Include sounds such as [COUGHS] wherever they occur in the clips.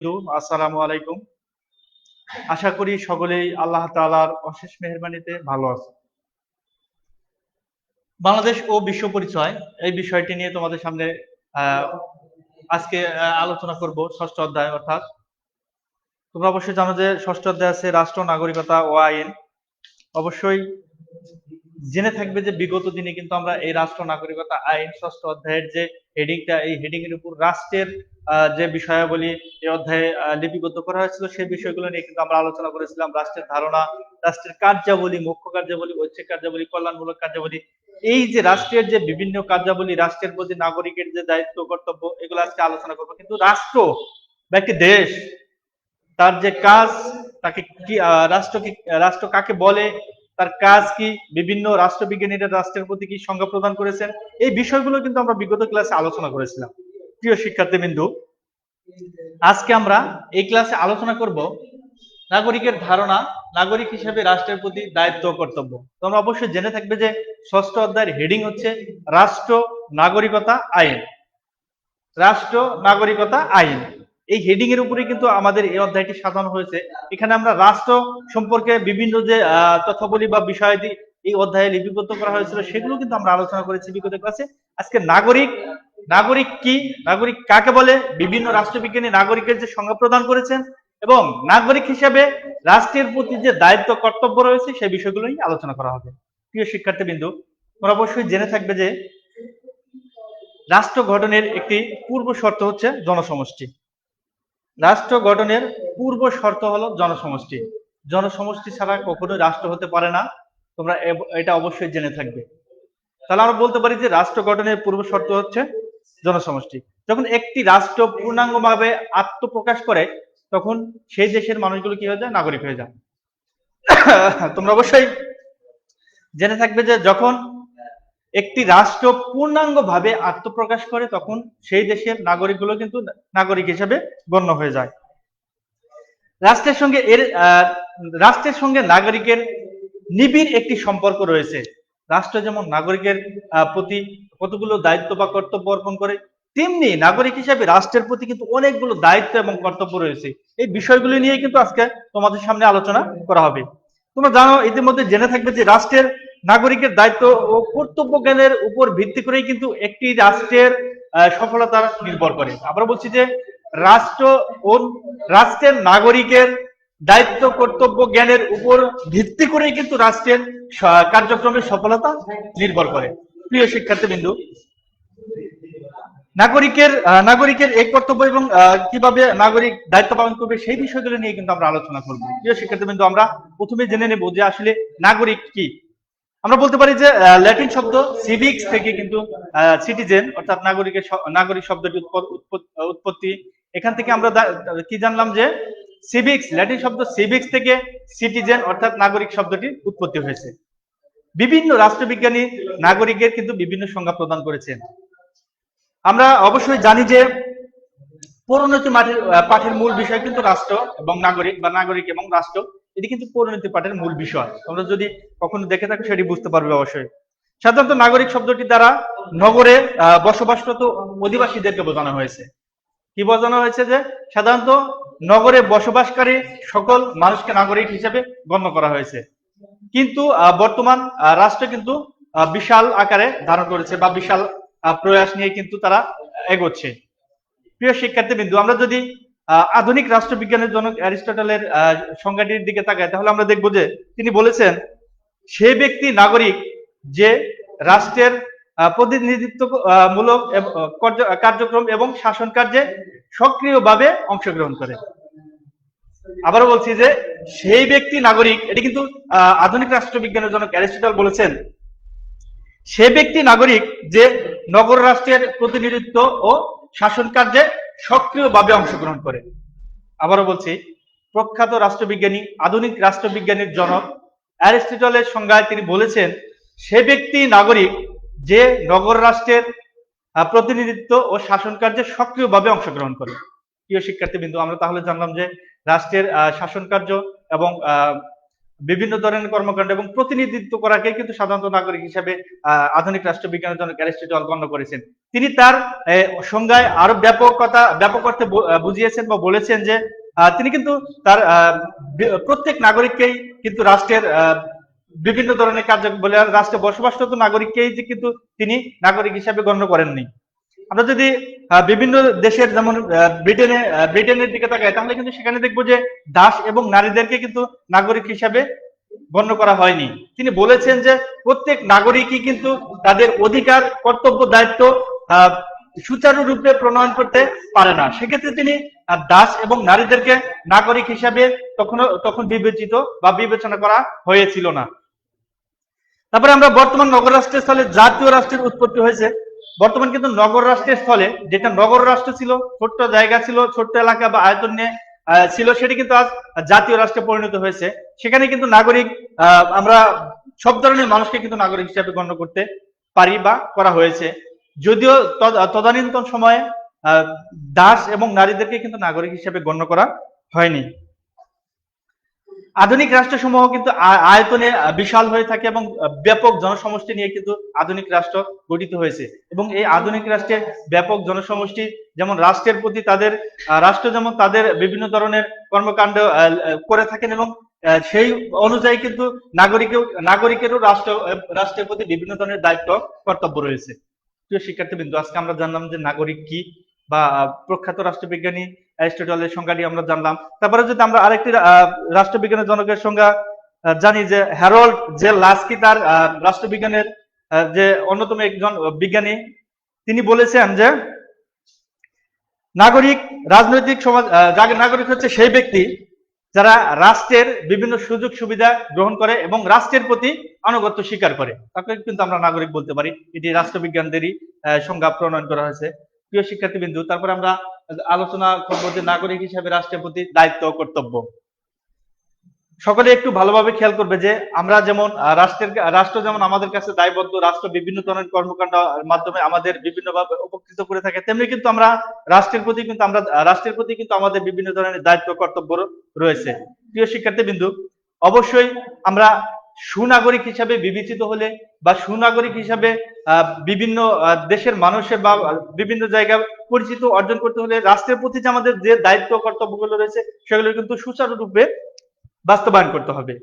আলাইকুম। আশা করি সকলেই আল্লাহ তাআলার অশেষ মেহেরবানিতে ভালো আছে বাংলাদেশ ও বিশ্ব পরিচয়, এই বিষয়টি নিয়ে তোমাদের সামনে আজকে আলোচনা করব ষষ্ঠ অধ্যায়, অর্থাৎ তোমরা অবশ্যই জানো যে ষষ্ঠ অধ্যায় আছে রাষ্ট্র, নাগরিকতা ও আইন। অবশ্যই জেনে থাকবে যে বিগত দিনে কিন্তু আমরা এই রাষ্ট্র নাগরিকতা আইন ষষ্ঠ অধ্যায়ের যে হেডিংটা এই হেডিং এর উপর রাষ্ট্রের যে বিষয়াবলী এই অধ্যায়ে লিপিবদ্ধ করা হয়েছিল সেই বিষয়গুলো নিয়ে কিন্তু আমরা আলোচনা করেছিলাম। রাষ্ট্রের ধারণা রাষ্ট্রের কার্যাবলী মুখ্য কার্যাবলী ঐচ্ছিক কার্যাবলী কল্যাণমূলক কার্যাবলী এই যে রাষ্ট্রের যে বিভিন্ন কার্যাবলী রাষ্ট্রের প্রতি নাগরিকের যে দায়িত্ব কর্তব্য এগুলো আজকে আলোচনা করব। কিন্তু রাষ্ট্র বা একটি দেশ তার যে কাজ তাকে কি আহ, রাষ্ট্র কি রাষ্ট্র কাকে বলে তার কাজ কি? বিভিন্ন রাষ্ট্রবিজ্ঞানীরা রাষ্ট্রের প্রতি কি সংজ্ঞা প্রদান করেছেন? এই বিষয়গুলো কিন্তু আমরা বিগত ক্লাসে আলোচনা করেছিলাম। প্রিয় শিক্ষার্থী বিন্দু আজকে আমরা এই ক্লাসে আলোচনা করব নাগরিকের ধারণা, নাগরিক হিসেবে রাষ্ট্রের প্রতি দায়িত্ব কর্তব্য। তোমরা অবশ্যই জেনে থাকবে যে ষষ্ঠ অধ্যায়ের হেডিং হচ্ছে রাষ্ট্র নাগরিকতা আইন। রাষ্ট্র নাগরিকতা আইন। এই হেডিং এর উপরে কিন্তু আমাদের এই অধ্যায়টি সাজানো হয়েছে। এখানে আমরা রাষ্ট্র সম্পর্কে বিভিন্ন যে তথ্যাবলী বা বিষয়াদি এই অধ্যায়ে লিপিবদ্ধ করা হয়েছিল, সেগুলো কিন্তু আমরা আলোচনা করেছি বিগত ক্লাসে। আজকে নাগরিক নাগরিক কি? নাগরিক কাকে বলে? বিভিন্ন রাষ্ট্রবিজ্ঞানী নাগরিকের যে সংজ্ঞা প্রদান করেছেন এবং নাগরিক হিসেবে রাষ্ট্রের প্রতি যে দায়িত্ব, কর্তব্য রয়েছে, সেই বিষয়গুলো নিয়ে আলোচনা করা হবে। প্রিয় শিক্ষার্থী বিন্দু তোমরা অবশ্যই জেনে থাকবে যে রাষ্ট্র গঠনের একটি পূর্ব শর্ত হচ্ছে জনসমষ্টি। রাষ্ট্র গঠনের পূর্ব শর্ত হলো জনসমষ্টি। জনসমষ্টি ছাড়া কখনো রাষ্ট্র হতে পারে না। তোমরা এটা অবশ্যই জেনে থাকবে। তাহলে আমরা বলতে পারি যে রাষ্ট্র গঠনের পূর্ব শর্ত হচ্ছে জনসমষ্টি। যখন একটি রাষ্ট্র পূর্ণাঙ্গভাবে আত্মপ্রকাশ করে, তখন সেই দেশের মানুষগুলো কি হয়ে যায়? নাগরিক হয়ে যায়। [COUGHS] তোমরা অবশ্যই জেনে থাকবে যে যখন একটি রাষ্ট্র পূর্ণাঙ্গভাবে আত্মপ্রকাশ করে, তখন সেই দেশের নাগরিকগুলো কিন্তু নাগরিক হিসেবে গণ্য হয়ে যায়। রাষ্ট্রের সঙ্গে এর রাষ্ট্রের সঙ্গে নাগরিকের নিবিড় একটি সম্পর্ক রয়েছে। রাষ্ট্র যেমন নাগরিকের প্রতি কতগুলো দায়িত্ব বা কর্তব্য অর্পণ করে, তেমনি নাগরিক হিসাবে রাষ্ট্রের প্রতি কিন্তু অনেকগুলো দায়িত্ব এবং কর্তব্য রয়েছে। এই বিষয়গুলি নিয়ে কিন্তু আজকে তোমাদের সামনে আলোচনা করা হবে। তোমরা জানো, ইতিমধ্যে জেনে থাকবে যে রাষ্ট্রের নাগরিকের দায়িত্ব ও কর্তব্য জ্ঞানের উপর ভিত্তি করেই কিন্তু একটি রাষ্ট্রের সফলতা নির্ভর করে। আমরা বলছি যে রাষ্ট্র ও রাষ্ট্রের নাগরিকের দায়িত্ব, কর্তব্য জ্ঞানের উপর ভিত্তি করেই কিন্তু রাষ্ট্রের কার্যক্রমের সফলতা নির্ভর করে। প্রিয় শিক্ষার্থী বিন্দু নাগরিকের নাগরিকের এই কর্তব্য এবং কীভাবে নাগরিক দায়িত্ব পালন করবে সেই বিষয়গুলো নিয়ে কিন্তু আমরা আলোচনা করব। প্রিয় শিক্ষার্থী বিন্দু আমরা প্রথমে জেনে নেব যে আসলে নাগরিক কি। আমরা বলতে পারি যে ল্যাটিন শব্দ সিভিক্স থেকে কিন্তু সিটিজেন অর্থাৎ নাগরিকের নাগরিক শব্দটি উৎপ- উৎপ- উৎপত্তি। এখান থেকে আমরা কি জানলাম যে সিভিক্স ল্যাটিন শব্দ সিভিক্স থেকে সিটিজেন অর্থাৎ নাগরিক শব্দটি উৎপত্তি হয়েছে। বিভিন্ন রাষ্ট্রবিজ্ঞানী নাগরিকের কিন্তু বিভিন্ন সংজ্ঞা প্রদান করেছেন। আমরা অবশ্যই জানি যে পরিণতি মাঠের পাঠের মূল বিষয় কিন্তু রাষ্ট্র এবং নাগরিক বা নাগরিক এবং রাষ্ট্র। এটি কিন্তু পরিণতি পাঠের মূল বিষয়। তোমরা যদি কখনো দেখে থাকো, সেটি বুঝতে পারবে অবশ্যই। সাধারণত নাগরিক শব্দটি দ্বারা নগরে বসবাসরত অধিবাসীদেরকে বোঝানো হয়েছে। কি বোঝানো হয়েছে যে, সাধারণত নগরে বসবাসকারী সকল মানুষকে নাগরিক হিসেবে গণ্য করা হয়েছে। কিন্তু বর্তমান রাষ্ট্র কিন্তু বিশাল আকারে ধারণ করেছে বা বিশাল প্রয়াস নিয়ে কিন্তু তারা এগোচ্ছে। প্রিয় শিক্ষার্থী বিন্দু আমরা যদি আধুনিক রাষ্ট্রবিজ্ঞানের জনক অ্যারিস্টটলের সংজ্ঞাটির দিকে তাকাই তাহলে আমরা দেখব যে তিনি বলেছেন সে ব্যক্তি নাগরিক যে রাষ্ট্রের আহ, প্রতিনিধিত্ব মূলক এব- আহ, কার্য- কার্যক্রম এবং শাসন কার্যে সক্রিয়ভাবে অংশগ্রহণ করে। আবারও বলছি যে সেই ব্যক্তি নাগরিক এটি কিন্তু আধুনিক রাষ্ট্রবিজ্ঞানের জনক অ্যারিস্টটল বলেছেন সে ব্যক্তি নাগরিক যে নগর রাষ্ট্রের প্রতিনিধিত্ব ও শাসন কার্যে সক্রিয়ভাবে অংশগ্রহণ করে। আবারও বলছি, প্রখ্যাত রাষ্ট্রবিজ্ঞানী, আধুনিক রাষ্ট্রবিজ্ঞানীর জনক অ্যারিস্টটলের সংজ্ঞায় তিনি বলেছেন, সে ব্যক্তি নাগরিক যে নগর রাষ্ট্রের প্রতিনিধিত্ব ও শাসন কার্যে সক্রিয়ভাবে অংশগ্রহণ করে। প্রিয় শিক্ষার্থী বিন্দু আমরা তাহলে জানলাম যে রাষ্ট্রের শাসন কার্য এবং বিভিন্ন ধরনের কর্মকাণ্ড এবং প্রতিনিধিত্ব করাকে কিন্তু সাধারণত নাগরিক হিসেবে আধুনিক রাষ্ট্রবিজ্ঞানের জনক অ্যারিস্টটল গণ্য করেছেন। তিনি তার সংজ্ঞায় আরও ব্যাপকতা, ব্যাপক অর্থে বুঝিয়েছেন বা বলেছেন যে তিনি কিন্তু তার প্রত্যেক নাগরিককেই কিন্তু রাষ্ট্রের বিভিন্ন ধরনের কার্য বলে রাষ্ট্রে বসবাসরত নাগরিককেই যে কিন্তু তিনি নাগরিক হিসাবে গণ্য করেননি। আমরা যদি বিভিন্ন দেশের যেমন ব্রিটেনে ব্রিটেনের দিকে তাকাই, তাহলে কিন্তু সেখানে দেখব যে দাস এবং নারীদেরকে কিন্তু নাগরিক হিসাবে গণ্য করা হয়নি। তিনি বলেছেন যে প্রত্যেক নাগরিকই কিন্তু তাদের অধিকার, কর্তব্য, দায়িত্ব সুচারুরূপে প্রণয়ন করতে পারে না। সেক্ষেত্রে তিনি দাস এবং নারীদেরকে নাগরিক হিসাবে তখন তখন বিবেচিত বা বিবেচনা করা হয়েছিল না। তারপরে আমরা বর্তমান নগর রাষ্ট্রের স্থলে জাতীয় রাষ্ট্রের উৎপত্তি হয়েছে। বর্তমান কিন্তু নগর রাষ্ট্রের স্থলে, যেটা নগর রাষ্ট্র ছিল, ছোট্ট জায়গা ছিল, ছোট্ট এলাকা বা আয়তন নিয়ে ছিল, সেটি কিন্তু আজ জাতীয় রাষ্ট্রে পরিণত হয়েছে। সেখানে কিন্তু নাগরিক আমরা সব ধরনের মানুষকে কিন্তু নাগরিক হিসাবে গণ্য করতে পারি বা করা হয়েছে। যদিও তদানীন্তন সময়ে দাস এবং নারীদেরকে কিন্তু নাগরিক হিসাবে গণ্য করা হয়নি। আধুনিক রাষ্ট্রসমূহ কিন্তু আয়তনে বিশাল হয়ে থাকে এবং ব্যাপক জনসমষ্টি নিয়ে কিন্তু আধুনিক রাষ্ট্র গঠিত হয়েছে। এবং এই আধুনিক রাষ্ট্রের ব্যাপক জনসমষ্টি, যেমন রাষ্ট্রের প্রতি তাদের রাষ্ট্র যেমন তাদের বিভিন্ন ধরনের কর্মকাণ্ড করে থাকেন এবং সেই অনুযায়ী কিন্তু নাগরিকেও, নাগরিকেরও রাষ্ট্র রাষ্ট্রের প্রতি বিভিন্ন ধরনের দায়িত্ব, কর্তব্য রয়েছে। প্রিয় শিক্ষার্থীবৃন্দ, আজকে আমরা জানলাম যে নাগরিক কি বা প্রখ্যাত রাষ্ট্রবিজ্ঞানী অ্যারিস্টটলের সংজ্ঞাটি আমরা জানলাম। তারপরে যদি আমরা আরেকটি রাষ্ট্রবিজ্ঞানের জনকের সংজ্ঞা জানি যে হ্যারল্ড যে লাস্কি তার রাষ্ট্রবিজ্ঞানের যে অন্যতম একজন বিজ্ঞানী, তিনি বলেছেন যে নাগরিক, রাজনৈতিক সমাজ নাগরিক হচ্ছে সেই ব্যক্তি যারা রাষ্ট্রের বিভিন্ন সুযোগ সুবিধা গ্রহণ করে এবং রাষ্ট্রের প্রতি আনুগত্য স্বীকার করে। তাকে কিন্তু আমরা নাগরিক বলতে পারি। এটি রাষ্ট্রবিজ্ঞানদেরই সংজ্ঞা প্রণয়ন করা হয়েছে। প্রিয় শিক্ষার্থীবৃন্দু, তারপর আমরা আলোচনা করব যে নাগরিক হিসেবে রাষ্ট্রের প্রতি দায়িত্ব কর্তব্য। সকলে একটু ভালোভাবে খেয়াল করবে যে, আমরা যেমন রাষ্ট্রের, রাষ্ট্র যেমন আমাদের কাছে দায়বদ্ধ, রাষ্ট্র বিভিন্ন ধরনের কর্মকাণ্ড মাধ্যমে আমাদের বিভিন্নভাবে উপকৃত করে থাকে, তেমনি কিন্তু আমরা রাষ্ট্রের প্রতি কিন্তু আমরা, রাষ্ট্রের প্রতি কিন্তু আমাদের বিভিন্ন ধরনের দায়িত্ব কর্তব্য রয়েছে। প্রিয় শিক্ষার্থী বিন্দু অবশ্যই আমরা সুনাগরিক হিসাবে বিবেচিত হলে বা সুনাগরিক হিসাবে বিভিন্ন দেশের মানুষের বা বিভিন্ন জায়গায় পরিচিত অর্জন করতে হলে রাষ্ট্রের প্রতি যে আমাদের যে দায়িত্ব, কর্তব্যগুলো রয়েছে, সেগুলো কিন্তু সুচারুরূপে বাস্তবায়ন করতে হবে।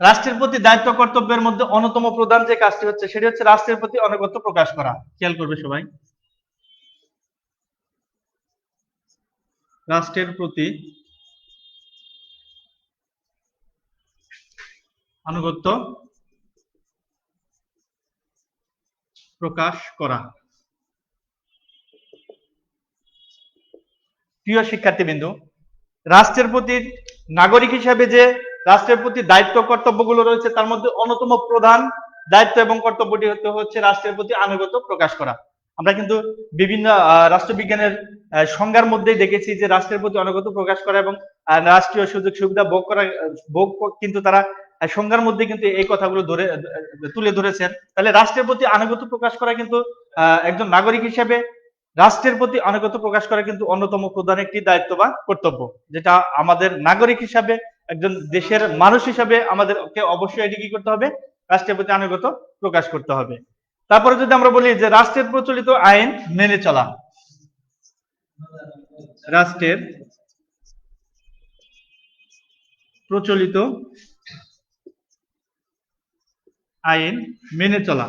রাষ্ট্রের প্রতি দায়িত্ব, কর্তব্যের মধ্যে অন্যতম প্রধান যে কাজটি হচ্ছে, সেটি হচ্ছে রাষ্ট্রের প্রতি অনগত্য প্রকাশ করা। খেয়াল করবে সবাই। রাষ্ট্রের প্রতি আনুগত্য প্রকাশ করা। প্রিয় শিক্ষার্থীবৃন্দু, রাষ্ট্রের প্রতি নাগরিক হিসাবে যে রাষ্ট্রের প্রতি দায়িত্ব, কর্তব্যগুলো রয়েছে, তার মধ্যে অন্যতম প্রধান দায়িত্ব এবং কর্তব্যটি হচ্ছে রাষ্ট্রের প্রতি আনুগত্য প্রকাশ করা। আমরা কিন্তু বিভিন্ন রাষ্ট্রবিজ্ঞানের সংজ্ঞার মধ্যেই দেখেছি যে রাষ্ট্রের প্রতি আনুগত্য প্রকাশ করা এবং রাষ্ট্রীয় সুযোগ সুবিধা ভোগ করা ভোগ কিন্তু তারা সংজ্ঞার মধ্যে কিন্তু এই কথাগুলো ধরে, তুলে ধরেছেন। তাহলে রাষ্ট্রের প্রতি আনুগত্য প্রকাশ করা কিন্তু একজন নাগরিক হিসেবে রাষ্ট্রের প্রতি আনুগত্য প্রকাশ করা কিন্তু অন্যতম প্রধান একটি দায়িত্ব বা কর্তব্য, যেটা আমাদের নাগরিক হিসাবে, একজন দেশের মানুষ হিসাবে আমাদেরকে অবশ্যই এটি কি করতে হবে? রাষ্ট্রের প্রতি আনুগত্য প্রকাশ করতে হবে। তারপরে যদি আমরা বলি যে রাষ্ট্রের প্রচলিত আইন মেনে চলা। রাষ্ট্রের প্রচলিত আইন মেনে চলা।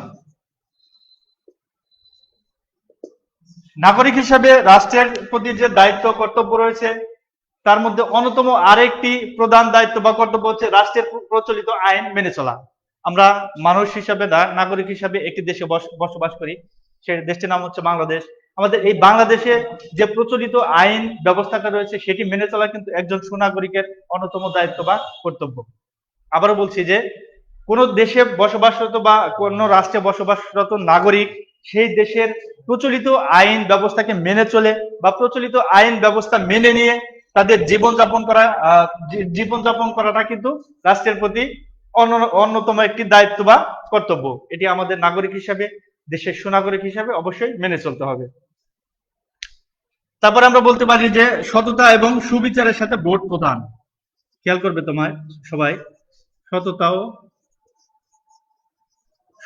নাগরিক হিসাবে রাষ্ট্রের প্রতি যে দায়িত্ব, কর্তব্য রয়েছে, তার মধ্যে অন্যতম আরেকটি প্রধান দায়িত্ব বা কর্তব্য হচ্ছে রাষ্ট্রের প্রচলিত আইন মেনে চলা। আমরা মানুষ হিসাবে নাগরিক হিসাবে একটি দেশে বসবাস করি। সেই দেশটির নাম হচ্ছে বাংলাদেশ। আমাদের এই বাংলাদেশে যে প্রচলিত আইন ব্যবস্থাটা রয়েছে, সেটি মেনে চলা কিন্তু একজন সুনাগরিকের অন্যতম দায়িত্ব বা কর্তব্য। আবারও বলছি যে কোন দেশে বসবাসরত বা কোন রাষ্ট্রে বসবাসরত নাগরিক সেই দেশের প্রচলিত আইন ব্যবস্থাকে মেনে চলে বা প্রচলিত আইন ব্যবস্থা মেনে নিয়ে তাদের জীবনযাপন করা জীবনযাপন করাটা কিন্তু রাষ্ট্রের প্রতি অন্যতম একটি দায়িত্ব বা কর্তব্য। এটি আমাদের নাগরিক হিসাবে, দেশের সুনাগরিক হিসাবে অবশ্যই মেনে চলতে হবে। তারপর আমরা বলতে পারি যে সততা এবং সুবিচারের সাথে ভোট প্রদান। খেয়াল করবে তোমার সবাই সততা ও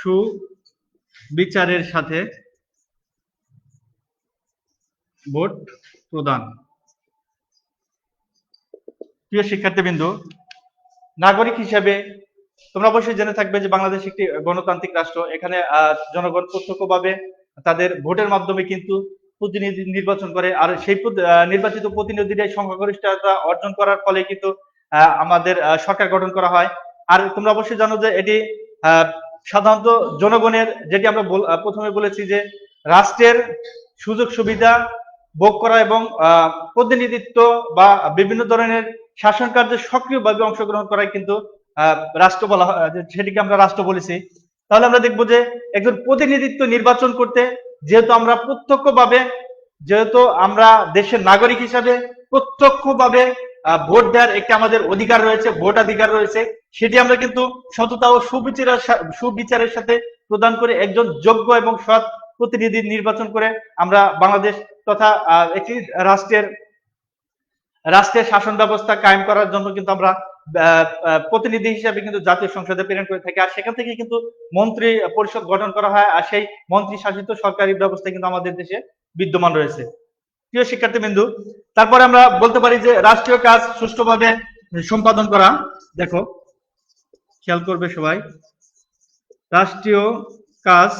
সুবিচারের সাথে ভোট প্রদান। প্রিয় শিক্ষার্থীবৃন্দ, নাগরিক হিসেবে তোমরা অবশ্যই জেনে থাকবে যে বাংলাদেশ একটি গণতান্ত্রিক রাষ্ট্র। এখানে জনগণ প্রত্যক্ষভাবে তাদের ভোটের মাধ্যমে কিন্তু প্রতিনিধি নির্বাচন করে। আর সেই নির্বাচিত প্রতিনিধিরাই সংখ্যাগরিষ্ঠতা অর্জন করার ফলে কিন্তু আমাদের সরকার গঠন করা হয়। আর তোমরা অবশ্যই জানো যে এটি সাধারণত জনগণের যেটি আমরা প্রথমে বলেছি যে রাষ্ট্রের সুযোগ সুবিধা ভোগ করা এবং প্রতিনিধিত্ব বা বিভিন্ন ধরনের শাসন কার্যে সক্রিয়ভাবে অংশগ্রহণ করাই কিন্তু রাষ্ট্র বলা সেটিকে আমরা রাষ্ট্র বলেছি। তাহলে আমরা দেখব যে একজন প্রতিনিধিত্ব নির্বাচন করতে যেহেতু আমরা প্রত্যক্ষভাবে, যেহেতু আমরা দেশের নাগরিক হিসাবে প্রত্যক্ষভাবে ভোট দেওয়ার একটি আমাদের অধিকার রয়েছে, ভোটাধিকার রয়েছে। সেটি আমরা কিন্তু সততা ও সুবিচারের সুবিচারের সাথে প্রদান করে একজন যোগ্য এবং সৎ প্রতিনিধি নির্বাচন করে আমরা বাংলাদেশ তথা একটি রাষ্ট্রের রাষ্ট্রের শাসন ব্যবস্থা কায়েম করার জন্য কিন্তু আমরা প্রতিনিধি হিসাবে কিন্তু জাতীয় সংসদে প্রেরণ করে থাকি। আর সেখান থেকে কিন্তু মন্ত্রী পরিষদ গঠন করা হয়। আর সেই মন্ত্রী শাসিত সরকারি ব্যবস্থা কিন্তু আমাদের দেশে বিদ্যমান রয়েছে। প্রিয় শিক্ষার্থী বিন্দু তারপরে আমরা বলতে পারি যে রাষ্ট্রীয় কাজ সুষ্ঠুভাবে সম্পাদন করা। দেখো, খেয়াল করবে সবাই। রাষ্ট্রীয় কাজ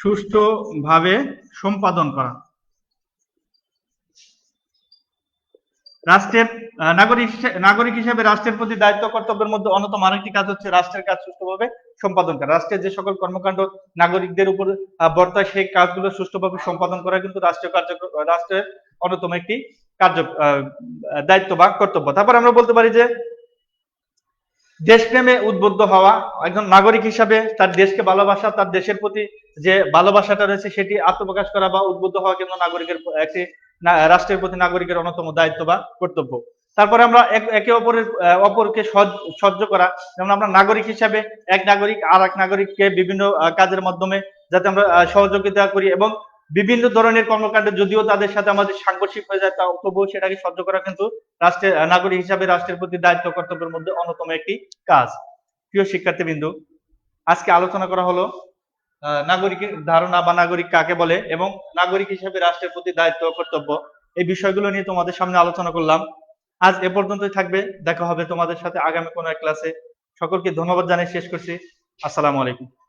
সুষ্ঠুভাবে সম্পাদন করা। রাষ্ট্রের নাগরিক হিসেবে রাষ্ট্রের প্রতি দায়িত্ব কর্তব্যের মধ্যে অন্যতম আরেকটি কাজ হচ্ছে রাষ্ট্রের কাজ সুষ্ঠুভাবে সম্পাদন করা। রাষ্ট্রের যে সকল কর্মকাণ্ড নাগরিকদের উপর বর্তায়, সেই কাজগুলো সুষ্ঠুভাবে সম্পাদন করা কিন্তু রাষ্ট্রীয় কার্য রাষ্ট্রের অন্যতম একটি কার্য দায়িত্ব বা কর্তব্য। তারপর আমরা বলতে পারি যে, দেশপ্রেমে উদ্বুদ্ধ হওয়া, একজন নাগরিক হিসাবে তার দেশকে ভালোবাসা, তার দেশের প্রতি যে ভালোবাসাটা রয়েছে, সেটি আত্মপ্রকাশ করা বা উদ্বুদ্ধ হওয়া কিন্তু নাগরিকের, একটি রাষ্ট্রের প্রতি নাগরিকের অন্যতম দায়িত্ব বা কর্তব্য। তারপরে আমরা একে অপরের অপরকে সহ্য- করা। যেমন আমরা নাগরিক হিসাবে এক নাগরিক আর এক নাগরিককে বিভিন্ন কাজের মাধ্যমে যাতে আমরা সহযোগিতা করি এবং বিভিন্ন ধরনের কর্মকাণ্ডে যদিও তাদের সাথে আমাদের সাংঘর্ষিক হয়ে যায়, তা তবুও সেটাকে সহ্য করা কিন্তু রাষ্ট্রের নাগরিক হিসাবে রাষ্ট্রের প্রতি দায়িত্ব কর্তব্যের মধ্যে অন্যতম একটি কাজ। প্রিয় শিক্ষার্থীবৃন্দ, আজকে আলোচনা করা হলো নাগরিকের ধারণা বা নাগরিক কাকে বলে এবং নাগরিক হিসাবে রাষ্ট্রের প্রতি দায়িত্ব কর্তব্য। এই বিষয়গুলো নিয়ে তোমাদের সামনে আলোচনা করলাম। আজ এ পর্যন্তই থাকবে। দেখা হবে তোমাদের সাথে আগামী কোনো এক ক্লাসে সকলকে ধন্যবাদ জানিয়ে শেষ করছি। আসসালামু আলাইকুম।